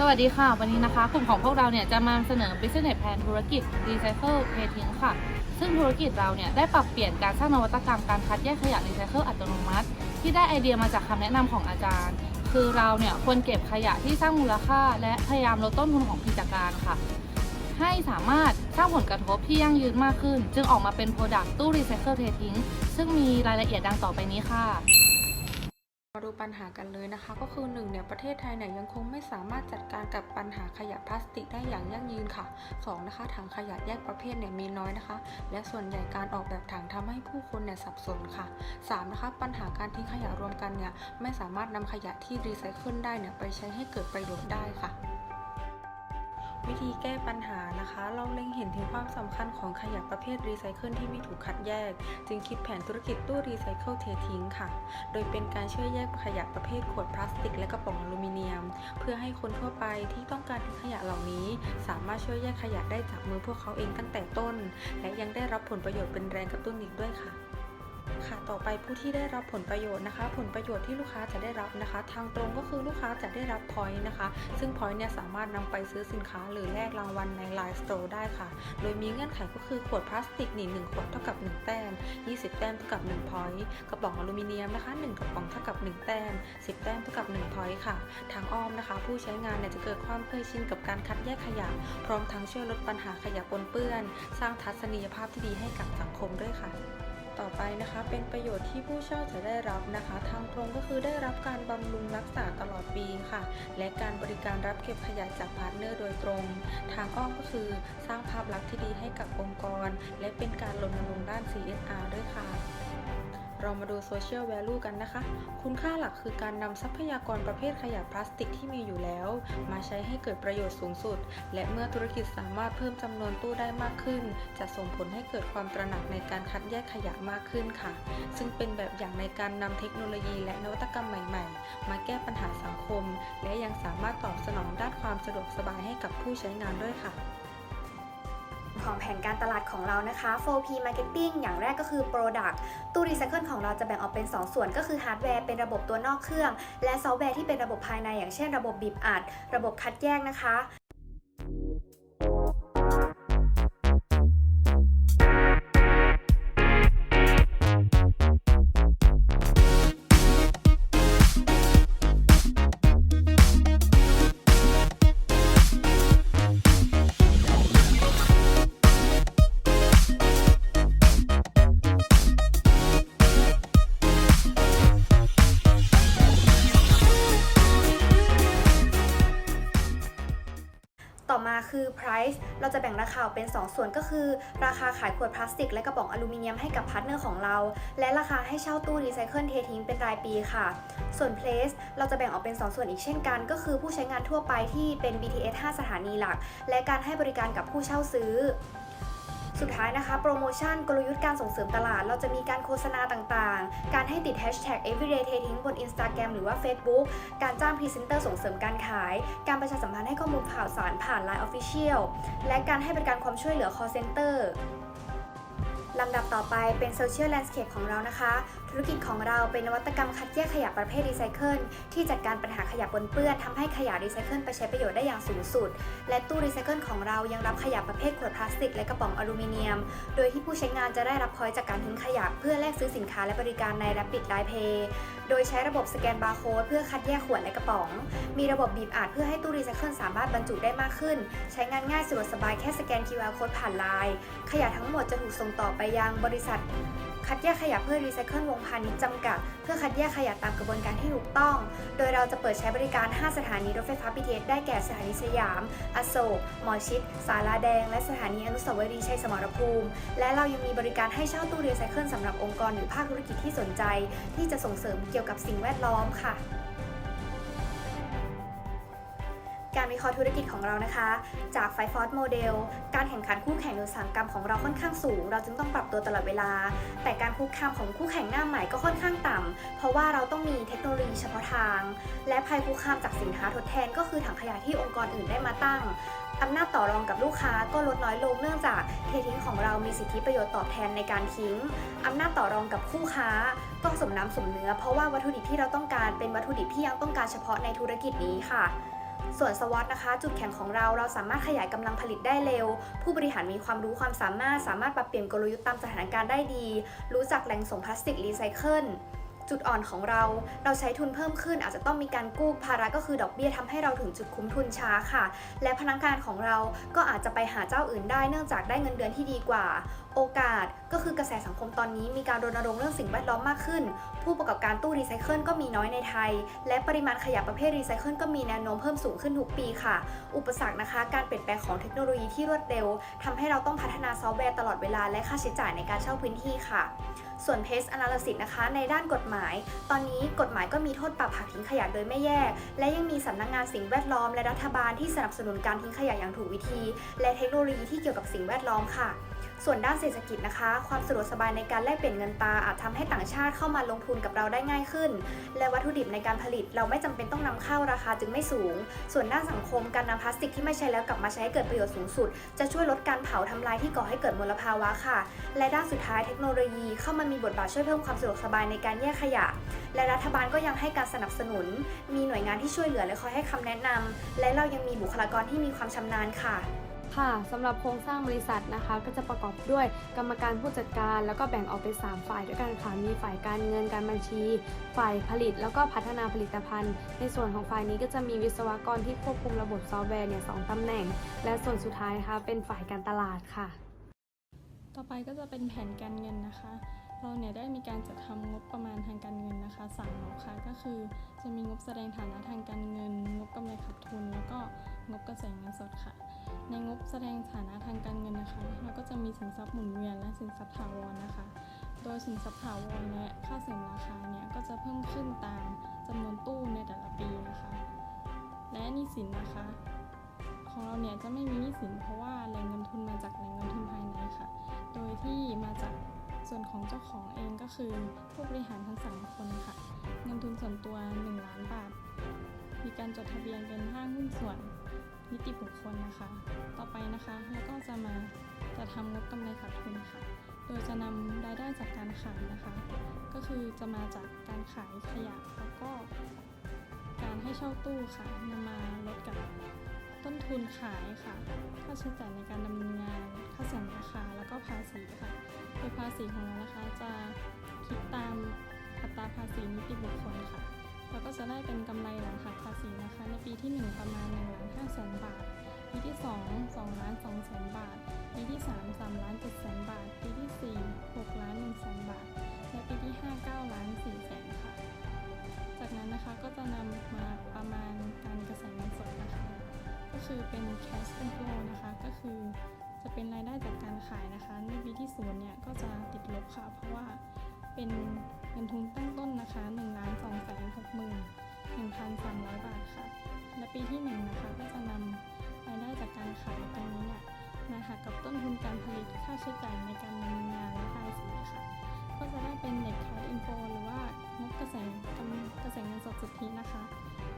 สวัสดีค่ะ วันนี้นะคะกลุ่มของพวกเราเนี่ยจะมาเสนอ Business Plan ธุรกิจ Recycle p a t i n g ค่ะ ซึ่งธุรกิจเราเนี่ยได้ปรับเปลี่ยนการสร้างนวัตกรรมการคัดแยกขยะรีไซเคิลอัตโนมัติ ที่ได้ไอเดียมาจากคำแนะนำของอาจารย์ คือเราเนี่ยควรเก็บขยะที่สร้างมูลค่า และพยายามลดต้นทุนของกิจการค่ะ ให้สามารถสร้างผลกระทบที่ยั่งยืนมากขึ้น จึงออกมาเป็นโปรดักต์ตู้ Recycle p a y t i n g ซึ่งมีรายละเอียดดังต่อไปนี้ค่ะ ดูปัญหากันเลยนะคะ ก็คือหนึ่งเนี่ยประเทศไทยเนี่ยยังคงไม่สามารถจัดการกับปัญหาขยะพลาสติกได้อย่างยั่งยืนค่ะสองนะคะถังขยะแยกประเภทเนี่ยมีน้อยนะคะ และส่วนใหญ่การออกแบบถังทำให้ผู้คนเนี่ยสับสนค่ะสามนะคะ ปัญหาการทิ้งขยะรวมกันเนี่ยไม่สามารถนำขยะที่รีไซเคิลได้เนี่ยไปใช้ให้เกิดประโยชน์ได้ค่ะ วิธีแก้ปัญหานะคะ เราเล็งเห็นถึงความสำคัญของขยะประเภทรีไซเคิลที่ไม่ถูกคัดแยก จึงคิดแผนธุรกิจตู้รีไซเคิลเททิ้งค่ะ โดยเป็นการช่วยแยกขยะประเภทขวดพลาสติก และกระป๋องอลูมิเนียม เพื่อให้คนทั่วไปที่ต้องการทิ้งขยะเหล่านี้ สามารถช่วยแยกขยะได้จากมือพวกเขาเองตั้งแต่ต้น และยังได้รับผลประโยชน์เป็นแรงกระตุ้นอีกด้วยค่ะ ค่ะต่อไปผู้ที่ได้รับผลประโยชน์นะคะ ผลประโยชน์ที่ลูกค้าจะได้รับนะคะ ทางตรงก็คือลูกค้าจะได้รับ point นะคะ ซึ่ง point เนี่ยสามารถนำไปซื้อสินค้าหรือแลกรางวัลใน Line Store ได้ค่ะ โดยมีเงื่อนไขก็คือขวดพลาสติกนี่1ขวดเท่ากับ 1 แต้ม 20 แต้มเท่ากับ1 point กระป๋องอลูมิเนียมนะคะ 1กระป๋องเท่ากับ 1 แต้ม 10 แต้มเท่ากับ1 point ค่ะ ทางอ้อมนะคะ ผู้ใช้งานเนี่ยจะเกิดความเคยชินกับการคัดแยกขยะ พร้อมทั้งช่วยลดปัญหาขยะปนเปื้อน สร้างทัศนียภาพที่ดีให้กับสังคมด้วยค่ะ ต่อไปนะคะ เป็นประโยชน์ที่ผู้เช่าจะได้รับนะคะ ทางตรงก็คือได้รับการบำรุงรักษาตลอดปีค่ะ และการบริการรับเก็บขยะจากพาร์ทเนอร์โดยตรง ทางอ้อมก็คือสร้างภาพลักษณ์ที่ดีให้กับองค์กร และเป็นการรณรงค์ด้าน CSR ด้วยค่ะ เรามาดู Social Value กันนะคะ คุณค่าหลักคือการนำทรัพยากรประเภทขยะพลาสติกที่มีอยู่แล้ว มาใช้ให้เกิดประโยชน์สูงสุด และเมื่อธุรกิจสามารถเพิ่มจำนวนตู้ได้มากขึ้น จะส่งผลให้เกิดความตระหนักในการคัดแยกขยะมากขึ้นค่ะ ซึ่งเป็นแบบอย่างในการนำเทคโนโลยีและนวัตกรรมใหม่ ๆ มาแก้ปัญหาสังคม และยังสามารถตอบสนองด้านความสะดวกสบายให้กับผู้ใช้งานด้วยค่ะ ของแผนการตลาดของเรานะคะ 4P Marketing อย่างแรกก็คือ Product ตู้รีไซเคิลของเราจะแบ่งออกเป็น 2 ส่วนก็คือฮาร์ดแวร์เป็นระบบตัวนอกเครื่อง และซอฟต์แวร์ที่เป็นระบบภายในอย่างเช่น ระบบบีบอัด ระบบคัดแยกนะคะ price เราจะแบ่งราคาเป็น 2 ส่วนก็คือ ราคาขายขวดพลาสติก และกระป๋องอลูมิเนียมให้กับพาร์ทเนอร์ของเรา และราคาให้เช่าตู้รีไซเคิลเททิ้งเป็นรายปีค่ะ ส่วน place เราจะแบ่งออกเป็น 2 ส่วนอีกเช่นกัน ก็คือผู้ใช้งานทั่วไปที่เป็น BTS 5 สถานีหลัก และการให้บริการกับผู้เช่าซื้อ สุดท้ายนะคะ โปรโมชั่นกลยุทธ์การส่งเสริมตลาด เราจะมีการโฆษณาต่างๆ การให้ติด hashtag everyday t a t i n g บน Instagram หรือว่า Facebook การจ้างพรีเซนเตอร์ส่งเสริมการขาย การประชาสัมพันธ์ให้ข้อมูลข่าวสารผ่าน Line Official และการให้บริการความช่วยเหลือ call center ลำดับต่อไปเป็น Social Landscape ของเรานะคะธุรกิจของเราเป็นนวัตกรรมคัดแยกขยะประเภทรีไซเคิลที่จัดการปัญหาขยะปนเปื้อนทำให้ขยะรีไซเคิลไปใช้ประโยชน์ได้อย่างสูงสุด และตู้รีไซเคิลของเรายังรับขยะประเภทขวดพลาสติกและกระป๋องอลูมิเนียม โดยที่ผู้ใช้งานจะได้รับพอยต์จากการทิ้งขยะเพื่อแลกซื้อสินค้าและบริการใน Rapid Line Pay โดยใช้ระบบสแกนบาร์โค้ดเพื่อคัดแยกขวดและกระป๋อง มีระบบบีบอัดเพื่อให้ตู้รีไซเคิลสามารถบรรจุได้มากขึ้น ใช้งานง่ายสะดวกสบายแค่สแกน QR Code ผ่านไลน์ขยะทั้งหมดจะถูกส่งต่อไปยังบริษัท คัดแยกขยะเพื่อรีไซเคิลวงพาณิชย์จำกัด เพื่อคัดแยกขยะตามกระบวนการที่ถูกต้อง โดยเราจะเปิดใช้บริการ 5 สถานีรถไฟฟ้า BTS ได้แก่สถานีสยาม อโศก หมอชิด สาราแดง และสถานีอนุสาวรีย์ชัยสมรภูมิ และเรายังมีบริการให้เช่าตู้รีไซเคิลสำหรับองค์กรหรือภาคธุรกิจที่สนใจ ที่จะส่งเสริมเกี่ยวกับสิ่งแวดล้อมค่ะ การวิเคราะห์ธุรกิจของเรานะคะ จากไฟฟอร์ดโมเดลการแข่งขันคู่แข่งในอุตสาหกรรมของเราค่อนข้างสูง เราจึงต้องปรับตัวตลอดเวลา แต่การคุกคามของคู่แข่งหน้าใหม่ก็ค่อนข้างต่ำเพราะว่าเราต้องมีเทคโนโลยีเฉพาะทาง และภัยคุกคามจากสินค้าทดแทนก็คือถังขยะที่องค์กรอื่นได้มาตั้งอำนาจต่อรองกับลูกค้าก็ลดน้อยลงเนื่องจากเททิ้งของเรามีสิทธิประโยชน์ตอบแทนในการทิ้งอำนาจต่อรองกับคู่ค้าก็สมน้ำสมเนื้อ เพราะว่าวัตถุดิบที่เราต้องการเป็นวัตถุดิบที่ยังต้องการเฉพาะในธุรกิจนี้ค่ะ ส่วนสวอตนะคะ จุดแข็งของเราเราสามารถขยายกำลังผลิตได้เร็ว ผู้บริหารมีความรู้ความสามารถสามารถปรับเปลี่ยนกลยุทธ์ตามสถานการณ์ได้ดี รู้จักแหล่งส่งพลาสติกรีไซเคิล จุดอ่อนของเรา เราใช้ทุนเพิ่มขึ้นอาจจะต้องมีการกู้ภาระก็คือดอกเบี้ยทำให้เราถึงจุดคุ้มทุนช้าค่ะ และพนักงานของเราก็อาจจะไปหาเจ้าอื่นได้เนื่องจากได้เงินเดือนที่ดีกว่า โอกาสก็คือกระแสสังคมตอนนี้มีการรณรงค์เรื่องสิ่งแวดล้อมมากขึ้น ผู้ประกอบการตู้รีไซเคิลก็มีน้อยในไทย และปริมาณขยะประเภทรีไซเคิลก็มีแนวโน้มเพิ่มสูงขึ้นทุกปีค่ะ อุปสรรคนะคะ การเปลี่ยนแปลงของเทคโนโลยีที่รวดเร็วทำให้เราต้องพัฒนาซอฟต์แวร์ตลอดเวลาและค่าใช้จ่ายในการเช่าพื้นที่ค่ะ ส่วน Pest Analysis นะคะ ในด้านกฎหมายตอนนี้กฎหมายก็มีโทษปรับหักทิ้งขยะโดยไม่แยก และยังมีสำนักงงานสิ่งแวดล้อมและรัฐบาลที่สนับสนุนการทิ้งขยะอย่างถูกวิธี และเทคโนโลยีที่เกี่ยวกับสิ่งแวดล้อมค่ะ ส่วนด้านเศรษฐกิจนะคะ ความสะดวกสบายในการแลกเปลี่ยนเงินตราอาจทำให้ต่างชาติเข้ามาลงทุนกับเราได้ง่ายขึ้น และวัตถุดิบในการผลิตเราไม่จำเป็นต้องนำเข้าราคาจึงไม่สูง ส่วนด้านสังคมการนำพลาสติกที่ไม่ใช้แล้วกลับมาใช้ให้เกิดประโยชน์สูงสุด จะช่วยลดการเผาทำลายที่ก่อให้เกิดมลภาวะค่ะ และด้านสุดท้ายเทคโนโลยีเข้ามามีบทบาทช่วยเพิ่มความสะดวกสบายในการแยกขยะ และรัฐบาลก็ยังให้การสนับสนุน มีหน่วยงานที่ช่วยเหลือและคอยให้คำแนะนำและเรายังมีบุคลากรที่มีความชำนาญค่ะ ค่ะสำหรับโครงสร้างบริษัทนะคะ ก็จะประกอบด้วยกรรมการผู้จัดการ แล้วก็แบ่งออกเป็น 3 ฝ่ายด้วยกันค่ะมีฝ่ายการเงินการบัญชี ฝ่ายผลิต แล้วก็พัฒนาผลิตภัณฑ์ ในส่วนของฝ่ายนี้ก็จะมีวิศวกรที่ควบคุมระบบซอฟต์แวร์เนี่ยสองตำแหน่ง และส่วนสุดท้ายนะคะเป็นฝ่ายการตลาดค่ะ ต่อไปก็จะเป็นแผนการเงินนะคะ เราเนี่ยได้มีการจัดทำงบประมาณทางการเงินนะคะสามงบค่ะก็คือจะมีงบแสดงฐานะทางการเงิน งบกำไรขาดทุน แล้วก็งบกระแสเงินสดค่ะ ในงบแสดงฐานะทางการเงินนะคะเราก็จะมีสินทรัพย์หมุนเวียนและสินทรัพย์ถาวรนะคะ โดยสินทรัพย์ถาวรและค่าเสริมราคาเนี่ยก็จะเพิ่มขึ้นตามจำนวนตู้ในแต่ละปีนะคะ และหนี้สินนะคะ ของเราเนี่ยจะไม่มีหนี้สินเพราะว่าแหล่งเงินทุนมาจากแหล่งเงินทุนภายในค่ะ โดยที่มาจากส่วนของเจ้าของเองก็คือผู้บริหารทั้งสามคนค่ะ เงินทุนส่วนตัว 1 ล้านบาท มีการจดทะเบียนเป็นห้างหุ้นส่วน นิติบุคคลนะคะ ต่อไปนะคะแล้วก็จะมาจะทำงบกำไรขาดทุนค่ะ โดยจะนำรายได้จากการขายนะคะ ก็คือจะมาจากการขายขยะแล้วก็การให้เช่าตู้ค่ะนำมาลดกับต้นทุนขายค่ะ ค่าใช้จ่ายในการดำเนินงาน ค่าเสริมราคาแล้วก็ภาษีค่ะโดยภาษีของเรานะคะจะคิดตามอัตราภาษีนิติบุคคลค่ะ แล้วก็จะได้เป็นกำไรหลังหักภาษีนะคะ ในปีที่ 1 ประมาณ1ล้าน5แสนบาท ปีที่ 2 2ล้าน2แสนบาท ปีที่ 3 3ล้าน7แสนบาท ปีที่ 4 6ล้าน1แสนบาท และปีที่ 5 9ล้าน4แสนค่ะ จากนั้นนะคะก็จะนำมาประมาณการกระแสเงินสดนะคะ ก็คือเป็น cash inflow นะคะ ก็คือจะเป็นรายได้จากการขายนะคะ ในปีที่ศูนย์เนี่ยก็จะติดลบค่ะ เพราะว่า เป็นเงินทุนตั้งต้นนะคะ1ล้าน2แสน6หมื่น1,300 บาทค่ะ และปีที่ 1 นะคะ ก็จะนำรายได้จากการขายตรงนี้เนี่ยมาหักกับต้นทุนการผลิตค่าใช้จ่ายในการดำเนินงานและภาษีค่ะ ก็จะได้เป็น net cash inflow หรือว่างบกระแสกำกระแสเงินสดสุทธินะคะ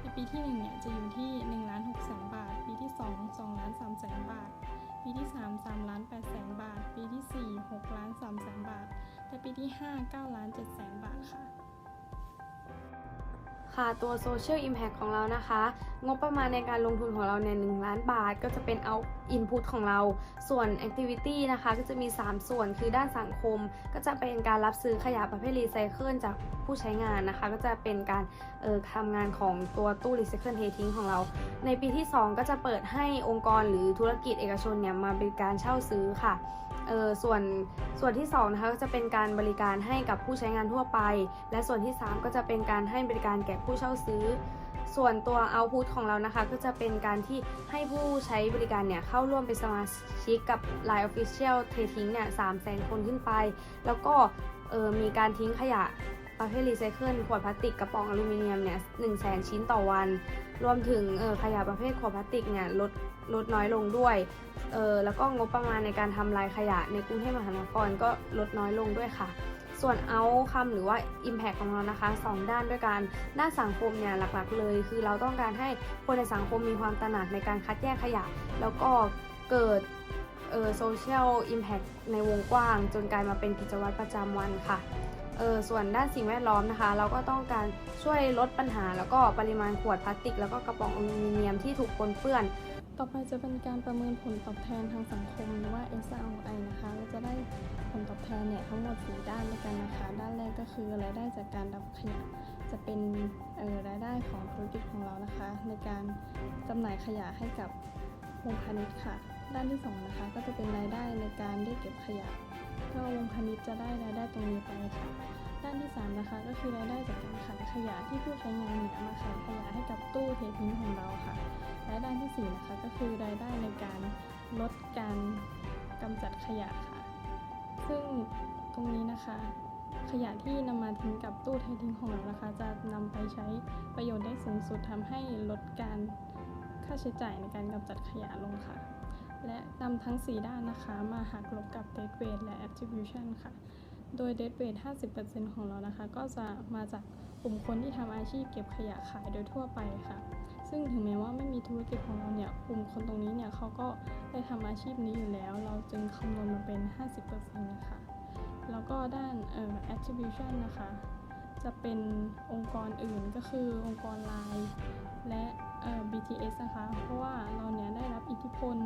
ในปีที่1เนี่ยจะอยู่ที่1ล้าน6แสนบาท ปีที่ 2 2ล้าน3แสนบาท ปีที่ 3 3ล้าน8แสนบาท ปีที่ 4 6ล้าน3แสนบาท และปีที่ 5 9ล้าน7แสนบาทค่ะ ค่ะตัว Social Impact ของเรานะคะ งบประมาณในการลงทุนของเราเนี่ย1ล้านบาท ก็จะเป็นเอา Input ของเรา ส่วน Activity นะคะก็จะมี 3 ส่วนคือด้านสังคม ก็จะเป็นการรับซื้อขยะประเภทรีไซเคิลจากผู้ใช้งานนะคะ ก็จะเป็นการเอ่อทำงานของตัวตู้รีไซเคิลเททิ้งของเรา ในปีที่ 2 ก็จะเปิดให้องค์กรหรือธุรกิจเอกชนเนี่ยมาบริการเช่าซื้อค่ะ เออส่วนส่วนที่2นะคะก็จะเป็นการบริการให้กับผู้ใช้งานทั่วไป และส่วนที่ 3 ก็จะเป็นการให้บริการแก่ผู้เช่าซื้อ ส่วนตัว output ของเรานะคะ ก็จะเป็นการที่ให้ผู้ใช้บริการเนี่ยเข้าร่วมเป็นสมาชิกกับ Line Official เททิ้งเนี่ย3 0 0 0 0คนขึ้นไป แล้วก็เออมีการทิ้งขยะประเภทรีไซเคิลขวดพลาสติกกระป๋องอลูมิเนียมเนี่ย1 0 0 0 0 0ชิ้นต่อวัน รวมถึงเออขยะประเภทขวดพลาสติกเนี่ยลด ลดน้อยลงด้วย เออแล้วก็งบประมาณในการทำลายขยะในกรุงเทพมหานครก็ลดน้อยลงด้วยค่ะ ส่วนเอาคำหรือว่า Impact ของเรานะคะ 2 ด้านด้วยกันด้านสังคมเนี่ยหลักๆ เลย คือเราต้องการให้คนในสังคมมีความตระหนักในการคัดแยกขยะ แล้วก็เกิดเออโซเชียลอิมแพคในวงกว้าง จนกลายมาเป็นกิจวัตรประจำวันค่ะเออส่วนด้านสิ่งแวดล้อมนะคะ เราก็ต้องการช่วยลดปัญหา แล้วก็ปริมาณขวดพลาสติก แล้วก็กระป๋องอลูมิเนียมที่ถูกปนเปื้อน ต่อไปจะเป็นการประเมินผลตอบแทนทางสังคมหรือว่า SROI นะคะเราจะได้ผลตอบแทนเนี่ยทั้งหมด 4 ด้านด้วยกันนะคะ ด้านแรกก็คือรายได้จากการรับขยะ จะเป็นรายได้ของธุรกิจของเรานะคะ ในการจำหน่ายขยะให้กับวงพาณิชย์ค่ะ ด้านที่สองนะคะ ก็จะเป็นรายได้ในการได้เก็บขยะ ก็วงพาณิชย์จะได้รายได้ตรงนี้ไปค่ะ ด้านที่สามนะคะ ก็คือรายได้จากการขายขยะที่ผู้ใช้งานเนี่ยมาขายขยะให้กับตู้เททิ้งของเราค่ะ และด้านที่สี่นะคะ ก็คือรายได้ในการลดการกำจัดขยะค่ะ ซึ่งตรงนี้นะคะ ขยะที่นำมาทิ้งกับตู้เททิ้งของเรานะคะ จะนำไปใช้ประโยชน์ได้สูงสุดทำให้ลดการค่าใช้จ่ายในการกำจัดขยะลงค่ะ และนำทั้ง 4 ด้านนะคะมาหักลบกับ dead weight และ attribution ค่ะ โดย dead weight 50%ของเรานะคะ ก็จะมาจากกลุ่มคนที่ทำอาชีพเก็บขยะขายโดยทั่วไปค่ะ ซึ่งถึงแม้ว่าไม่มีธุรกิจของเราเนี่ยกลุ่มคนตรงนี้เนี่ยเขาก็ได้ทำอาชีพนี้อยู่แล้ว เราจึงคำนวณมาเป็น 50%นะคะแล้วก็ด้านเอ่อ attribution นะคะ จะเป็นองค์กรอื่นก็คือองค์กรไลน์และเอ่อ BTS นะคะ เพราะว่าเราเนี่ยได้รับอิทธิพล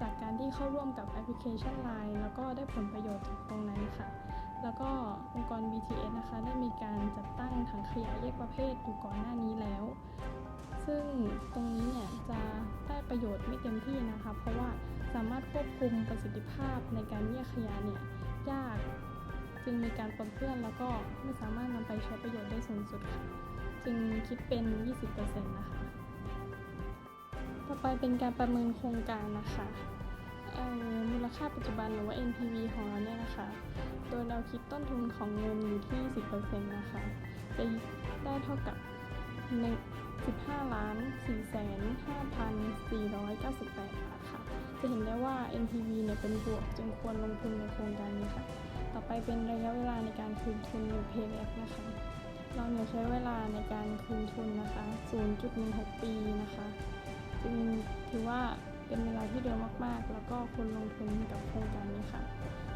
จากการที่เข้าร่วมกับแอปพลิเคชัน Line แล้วก็ได้ผลประโยชน์จากตรงนั้นค่ะ แล้วก็องค์กร BTS นะคะ ได้มีการจัดตั้งถังขยะแยกประเภทอยู่ก่อนหน้านี้แล้ว ซึ่งตรงนี้เนี่ยจะได้ประโยชน์ไม่เต็มที่นะคะ เพราะว่าสามารถควบคุมประสิทธิภาพในการแยกขยะเนี่ยยากจึงมีการปนเปื้อนแล้วก็ไม่สามารถนำไปใช้ประโยชน์ได้สูงสุดค่ะ จึงคิดเป็น 20%นะคะ ต่อไปเป็นการประเมินโครงการนะคะมูลค่าปัจจุบันหรือว่า NPV ของเราเนี่ยนะคะ โดยเราคิดต้นทุนของเงินอยู่ที่ 10%นะคะ จะได้เท่ากับ1 15ล้าน4แสน5,498 บาทค่ะ จะเห็นได้ว่า NPV เนี่ยเป็นบวกจึงควรลงทุนในโครงการนี้ค่ะ ต่อไปเป็นระยะเวลาในการคืนทุนหรือ payback นะคะ เราเนี่ยใช้เวลาในการคืนทุนนะคะ 0.16 ปีนะคะ จึงถือว่าเป็นเวลาที่เร็วมากๆ แล้วก็ควรลงทุนกับโครงการนี้ค่ะ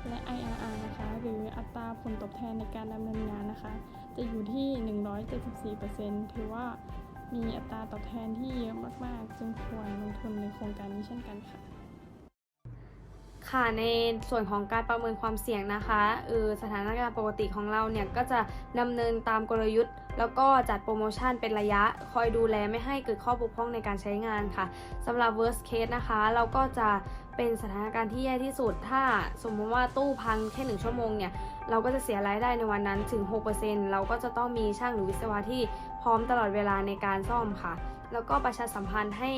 และ IRR นะคะ หรืออัตราผลตอบแทนในการดำเนินงานนะคะ จะอยู่ที่ 174%ถือว่า มีอัตราตอบแทนที่เยอะมาก ๆ จึงควรลงทุนในโครงการนี้เช่นกันค่ะ ค่ะในส่วนของการประเมินความเสี่ยงนะคะเออสถานการณ์ปกติของเราเนี่ยก็จะดำเนินตามกลยุทธ์ แล้วก็จัดโปรโมชั่นเป็นระยะคอยดูแลไม่ให้เกิดข้อบกพร่องในการใช้งานค่ะสำหรับ worst case นะคะ เราก็จะเป็นสถานการณ์ที่แย่ที่สุด ถ้าสมมติว่าตู้พังแค่หนึ่งชั่วโมงเนี่ย เราก็จะเสียรายได้ในวันนั้นถึง 6%เราก็จะต้องมีช่างหรือวิศวะที่พร้อมตลอดเวลาในการซ่อมค่ะ แล้วก็ประชาสัมพันธ์ให้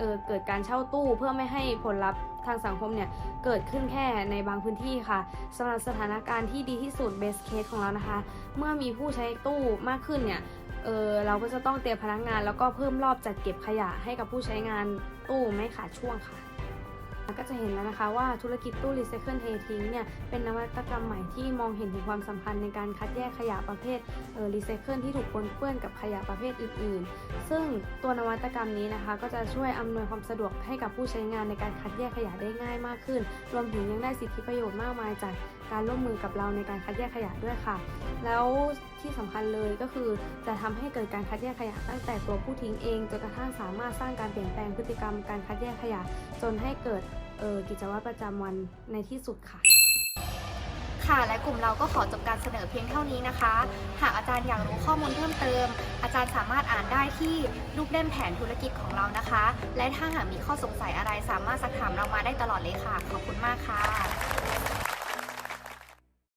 เออเกิดการเช่าตู้เพื่อไม่ให้ผลลัพธ์ทางสังคมเนี่ยเกิดขึ้นแค่ในบางพื้นที่ค่ะสำหรับสถานการณ์ที่ดีที่สุด best case ของเรานะคะ เมื่อมีผู้ใช้ตู้มากขึ้นเนี่ยเออเราก็จะต้องเตรียมพนักงาน แล้วก็เพิ่มรอบจัดเก็บขยะให้กับผู้ใช้งานตู้ไม่ขาดช่วงค่ะ ก็จะเห็นแล้วนะคะว่าธุรกิจตู้รีไซเคิลเททิ้งเนี่ยเป็นนวัตกรรมใหม่ที่มองเห็นถึงความสำคัญในการคัดแยกขยะประเภทเออรีไซเคิลที่ถูกปนเปื้อนกับขยะประเภทอื่น ๆ ซึ่งตัวนวัตกรรมนี้นะคะก็จะช่วยอำนวยความสะดวกให้กับผู้ใช้งานในการคัดแยกขยะได้ง่ายมากขึ้น รวมถึงยังได้สิทธิประโยชน์มากมายจาก การร่วมมือกับเราในการคัดแยกขยะด้วยค่ะ แล้วที่สำคัญเลยก็คือจะทำให้เกิดการคัดแยกขยะตั้งแต่ตัวผู้ทิ้งเองจนกระทั่งสามารถสร้างการเปลี่ยนแปลงพฤติกรรมการคัดแยกขยะ จนให้เกิดกิจวัตรประจำวันในที่สุดค่ะค่ะและกลุ่มเราก็ขอจบการเสนอเพียงเท่านี้นะคะ หากอาจารย์อยากรู้ข้อมูลเพิ่มเติม อาจารย์สามารถอ่านได้ที่รูปเล่มแผนธุรกิจของเรานะคะ และถ้าหากมีข้อสงสัยอะไรสามารถสักถามเรามาได้ตลอดเลยค่ะ ขอบคุณมากค่ะ